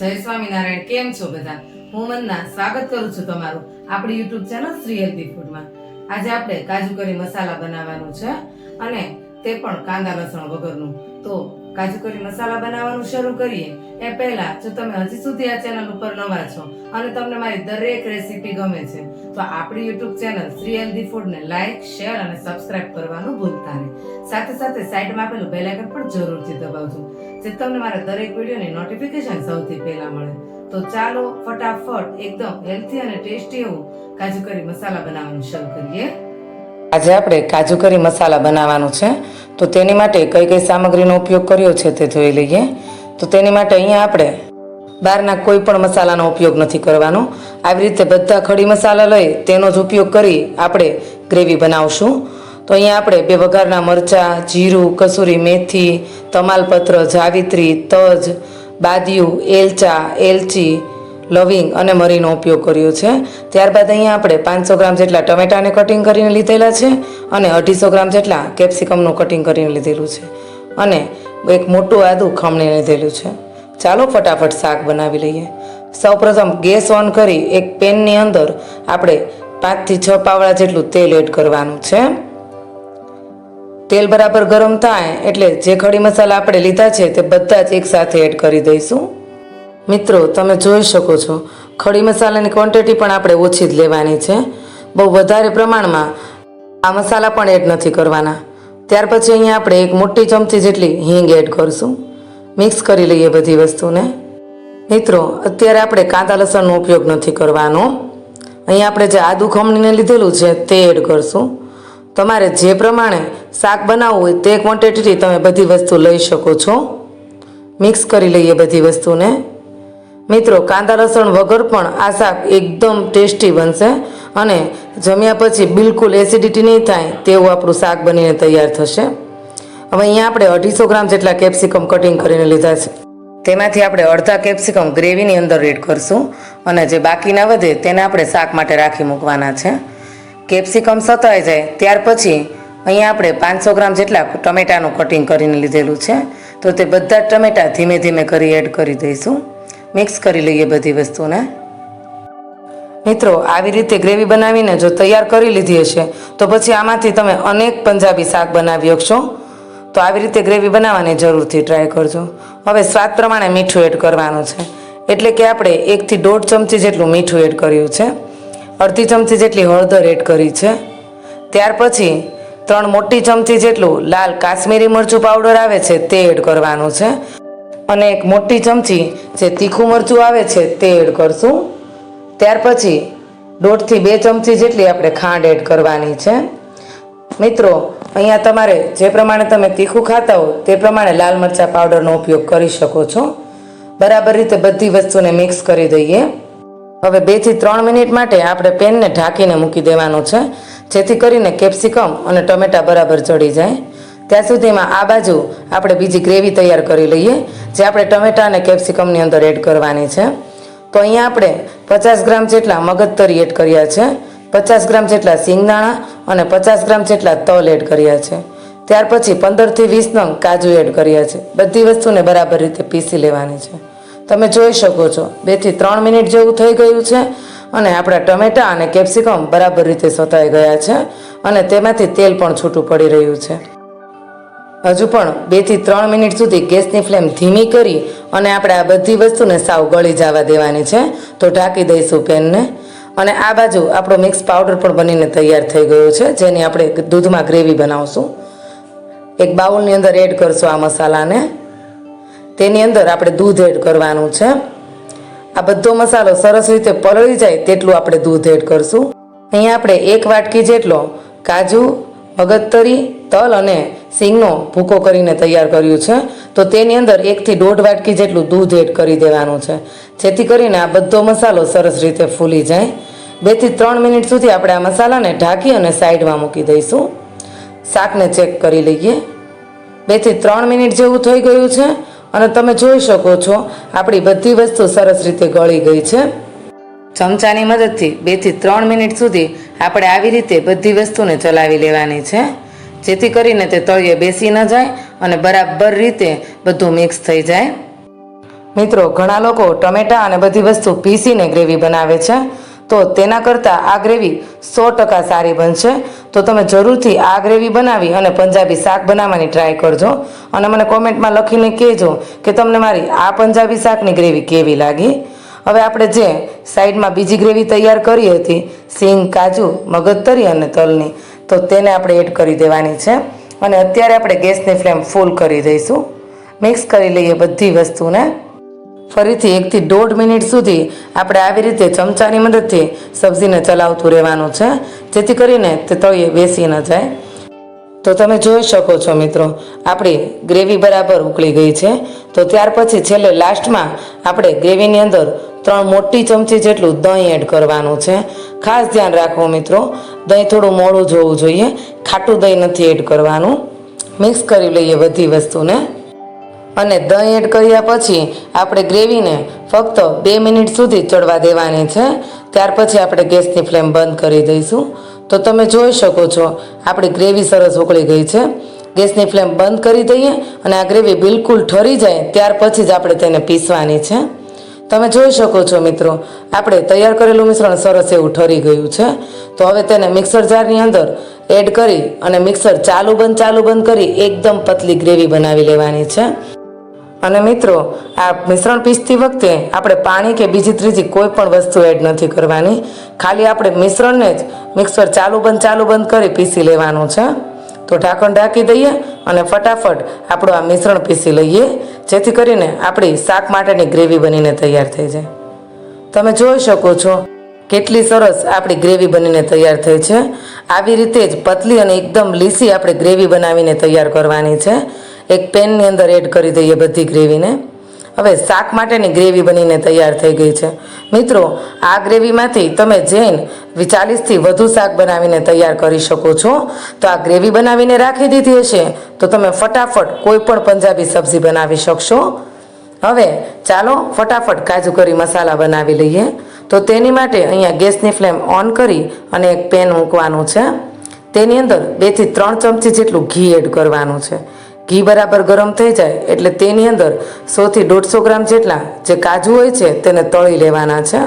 જય સ્વામિનારાયણ, કેમ છો બધા? હું મન્ના, સ્વાગત કરું છું તમારું આપણી યુટ્યુબ ચેનલ શ્રી હેલ્ધી ફૂડમાં. આજે આપણે કાજુ કરી મસાલા બનાવવાનું છે અને તે પણ કાંદા, લસણ વગરનું. તો કાજુ કરી મસાલા બનાવવાનું શરૂ કરીએ. એ પહેલા જો તમે હજી સુધી આ ચેનલ ઉપર નવા છો અને તમને મારી દરેક રેસીપી ગમે છે, તો આપણી યુટ્યુબ ચેનલ શ્રી હેલ્ધી ફૂડને લાઈક શેર અને સબસ્ક્રાઇબ કરવાનું ભૂલતા નહીં. સાથે સાથે સાઈડમાં આપેલું બેલ આઇકન પણ જરૂરથી દબાવજો, જે તમને મારા દરેક વિડીયોની નોટિફિકેશન સૌથી પહેલા મળે. તો ચાલો ફટાફટ એકદમ હેલ્ધી અને ટેસ્ટી એવું કાજુ કરી મસાલા બનાવવાનું શરૂ કરીએ. આજે આપણે કાજુ કરી મસાલા બનાવવાનું છે. તો તેની માટે કઈ કઈ સામગ્રીનો ઉપયોગ કર્યો છે તે જોઈ લઈએ. તો તેની માટે અહીંયા આપણે બહારના કોઈ પણ મસાલાનો ઉપયોગ નથી કરવાનો. આવી રીતે બધા ખડી મસાલા લઈ તેનો જ ઉપયોગ કરી આપણે ગ્રેવી બનાવશું. તો અહીંયા આપણે બે વઘારના મરચાં, જીરું, કસૂરી મેથી, તમાલપત્ર, જાવિત્રી, તજ, બાદિયું, એલચા, એલચી લવિંગ અને મરીનો ઉપયોગ કર્યો છે. ત્યારબાદ અહીંયા આપણે પાંચસો ગ્રામ જેટલા ટમેટાને કટિંગ કરીને લીધેલા છે અને અઢીસો ગ્રામ જેટલા કેપ્સિકમનું કટિંગ કરીને લીધેલું છે અને એક મોટું આદું ખમણીને લીધેલું છે. ચાલો ફટાફટ શાક બનાવી લઈએ. સૌપ્રથમ ગેસ ઓન કરી એક પેનની અંદર આપણે પાંચથી છ પાવડા જેટલું તેલ એડ કરવાનું છે. તેલ બરાબર ગરમ થાય એટલે જે ખડી મસાલા આપણે લીધા છે તે બધા જ એકસાથે એડ કરી દઈશું. મિત્રો, તમે જોઈ શકો છો, ખડી મસાલાની ક્વોન્ટિટી પણ આપણે ઓછી જ લેવાની છે. બહુ વધારે પ્રમાણમાં આ મસાલા પણ એડ નથી કરવાના. ત્યાર પછી અહીંયા આપણે એક મોટી ચમચી જેટલી હિંગ એડ કરીશું. મિક્સ કરી લઈએ બધી વસ્તુને. મિત્રો, અત્યારે આપણે કાંદા લસણનો ઉપયોગ નથી કરવાનો. અહીંયા આપણે જે આદુ ખમણીને લીધેલું છે, તે એડ કરશું. તમારે જે પ્રમાણે શાક બનાવવું હોય તે ક્વોન્ટિટીથી તમે બધી વસ્તુ લઈ શકો છો. મિક્સ કરી લઈએ બધી વસ્તુને. મિત્રો, કાંદા લસણ વગર પણ આ શાક એકદમ ટેસ્ટી બનશે અને જમ્યા પછી બિલકુલ એસિડિટી નહીં થાય તેવું આપણું શાક બનીને તૈયાર થશે. હવે અહીંયા આપણે અઢીસો ગ્રામ જેટલા કેપ્સિકમ કટિંગ કરીને લીધા છે. તેમાંથી આપણે અડધા કેપ્સિકમ ગ્રેવીની અંદર એડ કરશું અને જે બાકીના વધે તેને આપણે શાક માટે રાખી મૂકવાના છે. કેપ્સિકમ સતાઈ જાય ત્યાર પછી અહીંયા આપણે પાંચસો ગ્રામ જેટલા ટમેટાનું કટિંગ કરીને લીધેલું છે. તો તે બધા જ ટમેટા ધીમે ધીમે કરી એડ કરી દઈશું. મિક્સ કરી લઈએ બધી વસ્તુને. મિત્રો, આવી રીતે ગ્રેવી બનાવીને જો તૈયાર કરી લીધી હશે, તો પછી આમાંથી તમે અનેક પંજાબી શાક બનાવી શકશો. તો આવી રીતે ગ્રેવી બનાવવાની જરૂરથી ટ્રાય કરજો. હવે સ્વાદ પ્રમાણે મીઠું એડ કરવાનું છે. એટલે કે આપણે એકથી દોઢ ચમચી જેટલું મીઠું એડ કર્યું છે. અડધી ચમચી જેટલી હળદર એડ કરી છે. ત્યાર પછી ત્રણ મોટી ચમચી જેટલું લાલ કાશ્મીરી મરચું પાવડર આવે છે, તે એડ કરવાનું છે. અને એક મોટી ચમચી જે તીખું મરચું આવે છે તે એડ કરશું. ત્યાર પછી દોઢથી બે ચમચી જેટલી આપણે ખાંડ એડ કરવાની છે. મિત્રો, અહીંયા તમારે જે પ્રમાણે તમે તીખું ખાતા હો તે પ્રમાણે લાલ મરચાં પાવડરનો ઉપયોગ કરી શકો છો. બરાબર રીતે બધી વસ્તુને મિક્સ કરી દઈએ. હવે બેથી ત્રણ મિનિટ માટે આપણે પેનને ઢાંકીને મૂકી દેવાનું છે, જેથી કરીને કેપ્સિકમ અને ટમેટા બરાબર ચડી જાય. ત્યાં સુધીમાં આ બાજુ આપણે બીજી ગ્રેવી તૈયાર કરી લઈએ, જે આપણે ટમેટા અને કેપ્સિકમની અંદર એડ કરવાની છે. તો અહીંયા આપણે પચાસ ગ્રામ જેટલા મગજતરી એડ કર્યા છે, પચાસ ગ્રામ જેટલા સિંગદાણા અને પચાસ ગ્રામ જેટલા તલ એડ કર્યા છે. ત્યાર પછી પંદરથી વીસ નંગ કાજુ એડ કર્યા છે. બધી વસ્તુને બરાબર રીતે પીસી લેવાની છે. તમે જોઈ શકો છો બેથી ત્રણ મિનિટ જેવું થઈ ગયું છે અને આપણા ટમેટા અને કેપ્સિકમ બરાબર રીતે સતાઈ ગયા છે અને તેમાંથી તેલ પણ છૂટું પડી રહ્યું છે. હજુ પણ બેથી ત્રણ મિનિટ સુધી ગેસની ફ્લેમ ધીમી કરી અને આપણે આ બધી વસ્તુને સાવ ગળી જવા દેવાની છે. તો ઢાંકી દઈશું પેનને. અને આ બાજુ આપણો મિક્સ પાવડર પણ બનીને તૈયાર થઈ ગયો છે, જેની આપણે દૂધમાં ગ્રેવી બનાવશું. એક બાઉલની અંદર એડ કરશું આ મસાલાને. તેની અંદર આપણે દૂધ એડ કરવાનું છે. આ બધો મસાલો સરસ રીતે પલળી જાય તેટલું આપણે દૂધ એડ કરશું. અહીંયા આપણે એક વાટકી જેટલો કાજુ મગજતરી તલ અને સિંગનો ભૂકો કરીને તૈયાર કર્યું છે. તો તેની અંદર એકથી દોઢ વાટકી જેટલું દૂધ એડ કરી દેવાનું છે. જેથી કરીને આ બધો મસાલો સરસ રીતે ફૂલી જાય. બેથી ત્રણ મિનિટ સુધી આપણે આ મસાલાને ઢાંકી અને સાઈડમાં મૂકી દઈશું. શાકને ચેક કરી લઈએ. બેથી ત્રણ મિનિટ જેવું થઈ ગયું છે. અને તમે જોઈ શકો છો, આપણી બધી વસ્તુ સરસ રીતે ગળી ગઈ છે. ચમચાની મદદથી બેથી ત્રણ મિનિટ સુધી આપણે આવી રીતે બધી વસ્તુને ચલાવી લેવાની છે. જેથી કરીને તે તળિયે બેસી ન જાય અને બરાબર રીતે બધું મિક્સ થઈ જાય. મિત્રો, ઘણા લોકો ટમેટા અને બધી વસ્તુ પીસીને ગ્રેવી બનાવે છે. તો તેના કરતાં આ ગ્રેવી સો ટકા સારી બનશે. તો તમે જરૂરથી આ ગ્રેવી બનાવી અને પંજાબી શાક બનાવવાની ટ્રાય કરજો. અને મને કોમેન્ટમાં લખીને કહેજો કે તમને મારી આ પંજાબી શાકની ગ્રેવી કેવી લાગી? હવે આપણે જે સાઈડમાં બીજી ગ્રેવી તૈયાર કરી હતી, સિંગ, કાજુ, મગજતરી અને તલની, તો તેને આપણે એડ કરી દેવાની છે. અને અત્યારે આપણે ગેસની ફ્લેમ ફૂલ કરી દઈશું. મિક્સ કરી લઈએ બધી વસ્તુને. ફરીથી એકથી દોઢ મિનિટ સુધી આપણે આવી રીતે ચમચાની મદદથી સબ્જીને ચલાવતું રહેવાનું છે. જેથી કરીને તે તળીએ બેસી ન જાય. તો તમે જોઈ શકો છો મિત્રો, આપણી ગ્રેવી બરાબર ઉકળી ગઈ છે. તો ત્યાર પછી છેલ્લે લાસ્ટમાં આપણે ગ્રેવીની અંદર ત્રણ મોટી ચમચી જેટલું દહીં એડ કરવાનું છે. ખાસ ધ્યાન રાખો મિત્રો, દહીં થોડું મોડું જોવું જોઈએ. ખાટું દહીં નથી એડ કરવાનું. મિક્સ કરી લઈએ બધી વસ્તુને. અને દહીં એડ કર્યા પછી આપણે ગ્રેવીને ફક્ત બે મિનિટ સુધી ચડવા દેવાની છે. ત્યાર પછી આપણે ગેસની ફ્લેમ બંધ કરી દઈશું. તો તમે જોઈ શકો છો, આપણી ગ્રેવી સરસ ઉકળી ગઈ છે. ગેસની ફ્લેમ બંધ કરી દઈએ અને આ ગ્રેવી બિલકુલ ઠરી જાય, ત્યાર પછી જ આપણે તેને પીસવાની છે. તમે જોઈ શકો છો મિત્રો, આપણે તૈયાર કરેલું મિશ્રણ સરસ એવું ઠરી ગયું છે. તો હવે તેને મિક્સર જારની અંદર એડ કરી અને મિક્સર ચાલુ બંધ ચાલુ બંધ કરી એકદમ પતલી ગ્રેવી બનાવી લેવાની છે. અને મિત્રો, આ મિશ્રણ પીસતી વખતે આપણે પાણી કે બીજી ત્રીજી કોઈ પણ વસ્તુ એડ નથી કરવાની. ખાલી આપણે મિશ્રણને જ મિક્સર ચાલુ બંધ ચાલુ બંધ કરી પીસી લેવાનું છે. તો ઢાંકણ ઢાંકી દઈએ અને ફટાફટ આપણું આ મિશ્રણ પીસી લઈએ, જેથી કરીને આપણી શાક માટેની ગ્રેવી બનીને તૈયાર થઈ જાય. તમે જોઈ શકો છો કેટલી સરસ આપણી ગ્રેવી બનીને તૈયાર થઈ છે. આવી રીતે જ પતલી અને એકદમ લીસી આપણે ગ્રેવી બનાવીને તૈયાર કરવાની છે. એક પેનની અંદર એડ કરી દઈએ બધી ગ્રેવીને. હવે શાક માટેની ગ્રેવી બનીને તૈયાર થઈ ગઈ છે. મિત્રો, આ ગ્રેવીમાંથી તમે જૈન ચાલીસથી વધુ શાક બનાવીને તૈયાર કરી શકો છો. તો આ ગ્રેવી બનાવીને રાખી દીધી હશે તો તમે ફટાફટ કોઈ પણ પંજાબી સબ્જી બનાવી શકશો. હવે ચાલો ફટાફટ કાજુ કરી મસાલા બનાવી લઈએ. તો તેની માટે અહીંયા ગેસની ફ્લેમ ઓન કરી અને એક પેન મૂકવાનું છે. તેની અંદર બેથી ત્રણ ચમચી જેટલું ઘી એડ કરવાનું છે. ઘી બરાબર ગરમ થઈ જાય એટલે તેની અંદર સોથી દોઢસો ગ્રામ જેટલા જે કાજુ હોય છે તેને તળી લેવાના છે.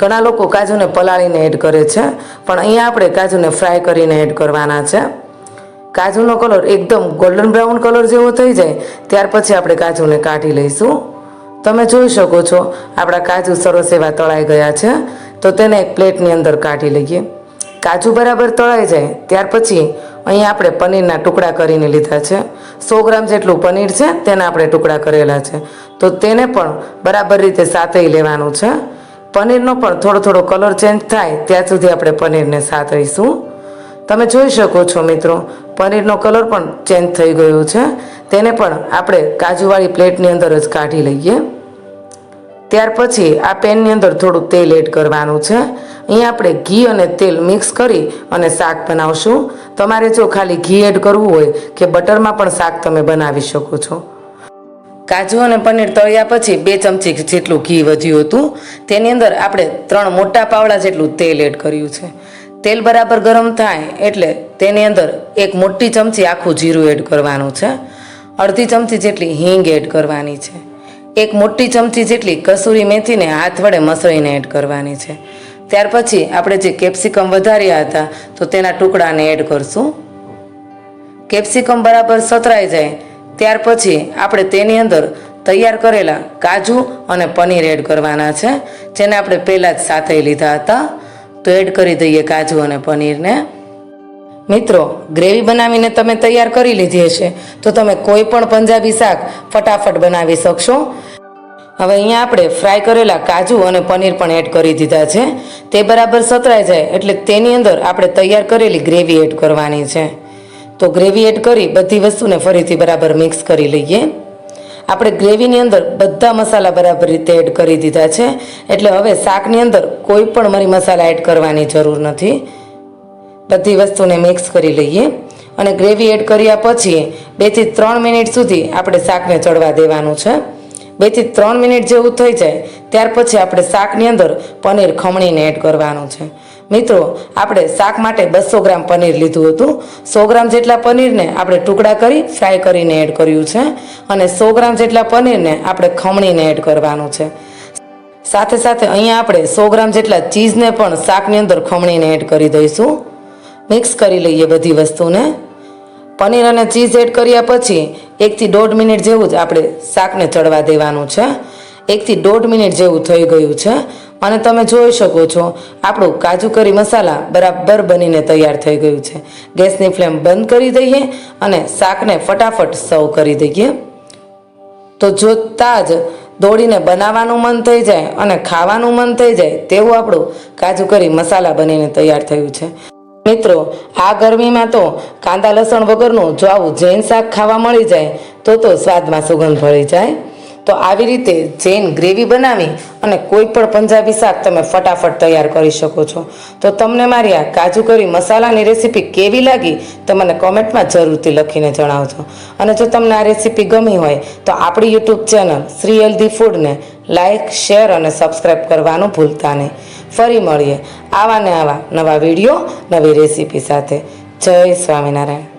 ઘણા લોકો કાજુને પલાળીને એડ કરે છે, પણ અહીંયા આપણે કાજુને ફ્રાય કરીને એડ કરવાના છે. કાજુનો કલર એકદમ ગોલ્ડન બ્રાઉન કલર જેવો થઈ જાય, ત્યાર પછી આપણે કાજુને કાઢી લઈશું. તમે જોઈ શકો છો, આપણા કાજુ સરસ એવા તળાઈ ગયા છે, તો તેને એક પ્લેટની અંદર કાઢી લઈએ. કાજુ બરાબર તળાઈ જાય, ત્યાર પછી અહીંયા આપણે પનીરના ટુકડા કરીને લીધા છે. સો ગ્રામ જેટલું પનીર છે, તેના આપણે ટુકડા કરેલા છે. તો તેને પણ બરાબર રીતે સાતઈ લેવાનું છે. પનીરનો પણ થોડો થોડો કલર ચેન્જ થાય, ત્યાં સુધી આપણે પનીરને સાતળીશું. તમે જોઈ શકો છો મિત્રો, પનીરનો કલર પણ ચેન્જ થઈ ગયો છે. તેને પણ આપણે કાજુવાળી પ્લેટની અંદર જ કાઢી લઈએ. ત્યાર પછી આ પેનની અંદર થોડું તેલ એડ કરવાનું છે. અહીંયા આપણે ઘી અને તેલ મિક્સ કરી અને શાક બનાવશું. તમારે જો ખાલી ઘી એડ કરવું હોય કે બટરમાં પણ શાક તમે બનાવી શકો છો. કાજુ અને પનીર તળ્યા પછી બે ચમચી જેટલું ઘી વધ્યું હતું. તેની અંદર આપણે ત્રણ મોટા પાવડા જેટલું તેલ એડ કર્યું છે. તેલ બરાબર ગરમ થાય એટલે તેની અંદર એક મોટી ચમચી આખું જીરું એડ કરવાનું છે. અડધી ચમચી જેટલી હિંગ એડ કરવાની છે. એક મોટી ચમચી જેટલી કસૂરી મેથીને હાથ વડે મસળીને એડ કરવાની છે. ત્યાર પછી આપણે જે કેપ્સિકમ વધાર્યા હતા, તો તેના ટુકડાને એડ કરશું. કેપ્સિકમ બરાબર સતરાઈ જાય, ત્યાર પછી આપણે તેની અંદર તૈયાર કરેલા કાજુ અને પનીર એડ કરવાના છે, જેને આપણે પહેલાં જ સાથે લીધા હતા. તો એડ કરી દઈએ કાજુ અને પનીરને. મિત્રો, ગ્રેવી બનાવીને તમે તૈયાર કરી લીધી હશે, તો તમે કોઈ પણ પંજાબી શાક ફટાફટ બનાવી શકશો. હવે અહીંયા આપણે ફ્રાય કરેલા કાજુ અને પનીર પણ એડ કરી દીધા છે. તે બરાબર સતરાઈ જાય એટલે તેની અંદર આપણે તૈયાર કરેલી ગ્રેવી એડ કરવાની છે. તો ગ્રેવી એડ કરી બધી વસ્તુને ફરીથી બરાબર મિક્સ કરી લઈએ. આપણે ગ્રેવીની અંદર બધા મસાલા બરાબર રીતે એડ કરી દીધા છે. એટલે હવે શાકની અંદર કોઈ પણ મરી મસાલા એડ કરવાની જરૂર નથી. બધી વસ્તુને મિક્સ કરી લઈએ અને ગ્રેવી એડ કર્યા પછી બેથી ત્રણ મિનિટ સુધી આપણે શાકને ચડવા દેવાનું છે. બેથી ત્રણ મિનિટ જેવું થઈ જાય, ત્યાર પછી આપણે શાકની અંદર પનીર ખમણીને એડ કરવાનું છે. મિત્રો, આપણે શાક માટે બસો ગ્રામ પનીર લીધું હતું. સો ગ્રામ જેટલા પનીરને આપણે ટુકડા કરી, ફ્રાય કરીને એડ કર્યું છે. અને સો ગ્રામ જેટલા પનીરને આપણે ખમણીને એડ કરવાનું છે. સાથે સાથે અહીંયા આપણે સો ગ્રામ જેટલા ચીઝને પણ શાકની અંદર ખમણીને એડ કરી દઈશું. મિક્સ કરી લઈએ બધી વસ્તુને. પનીર અને ચીઝ એડ કર્યા પછી એકથી દોઢ મિનિટ જેવું જ આપણે શાકને ચડવા દેવાનું છે. એકથી દોઢ મિનિટ જેવું થઈ ગયું છે. અને તમે જોઈ શકો છો, આપણું કાજુ કરી મસાલા બરાબર બનીને તૈયાર થઈ ગયું છે. ગેસની ફ્લેમ બંધ કરી દઈએ અને શાકને ફટાફટ સર્વ કરી દઈએ. તો જોતાં જ દોડીને બનાવવાનું મન થઈ જાય અને ખાવાનું મન થઈ જાય તેવું આપણું કાજુ કરી મસાલા બનીને તૈયાર થયું છે. મિત્રો, આ ગરમીમાં તો કાંદા લસણ વગરનું જો આવું જૈન શાક ખાવા મળી જાય, તો તો સ્વાદમાં સુગંધ ભળી જાય. તો આવી રીતે જૈન ગ્રેવી બનાવી અને કોઈ પણ પંજાબી શાક તમે ફટાફટ તૈયાર કરી શકો છો. તો તમને મારી આ કાજુ કરી મસાલાની રેસીપી કેવી લાગી, તો મને કોમેન્ટમાં જરૂરથી લખીને જણાવજો. અને જો તમને આ રેસીપી ગમી હોય, તો આપણી યુટ્યુબ ચેનલ શ્રી હેલ્ધી ફૂડને લાઇક શેર અને સબસ્ક્રાઈબ કરવાનું ભૂલતા નહીં. ફરી મળીએ આવા ને આવા નવા વીડિયો, નવી રેસીપી સાથે. જય સ્વામિનારાયણ.